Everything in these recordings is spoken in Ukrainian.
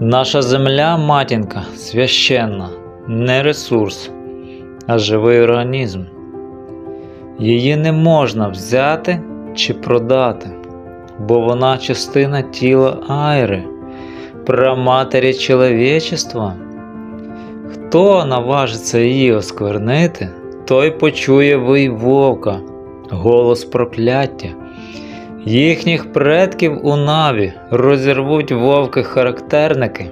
Наша земля, матінка, священна, не ресурс, а живий організм. Її не можна взяти чи продати, бо вона частина тіла Айри, праматері чоловічества. Хто наважиться її осквернити, той почує вий вовка, голос прокляття. Їхніх предків у наві розірвуть вовки-характерники,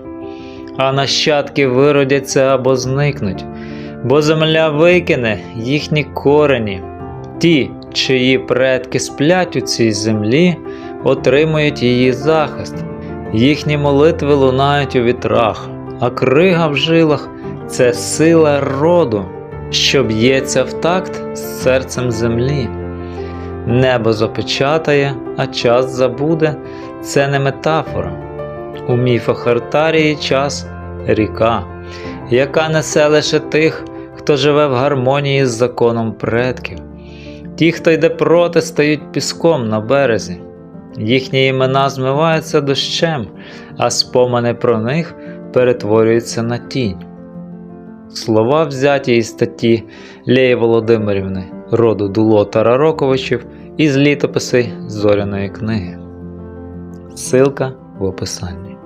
а нащадки виродяться або зникнуть, бо земля викине їхні корені. Ті, чиї предки сплять у цій землі, отримують її захист. Їхні молитви лунають у вітрах, а крига в жилах це сила роду, що б'ється в такт з серцем землі. Небо запечатає, а час забуде це не метафора. У міфах Артарії час ріка, яка несе лише тих, хто живе в гармонії з законом предків. Ті, хто йде проти, стають піском на березі. Їхні імена змиваються дощем, а спомини про них перетворюються на тінь. Слова взяті із статті Лєї Володимирівни, роду Дуло Тарароковичів із літописи Зоряної книги. Ссылка в описанні.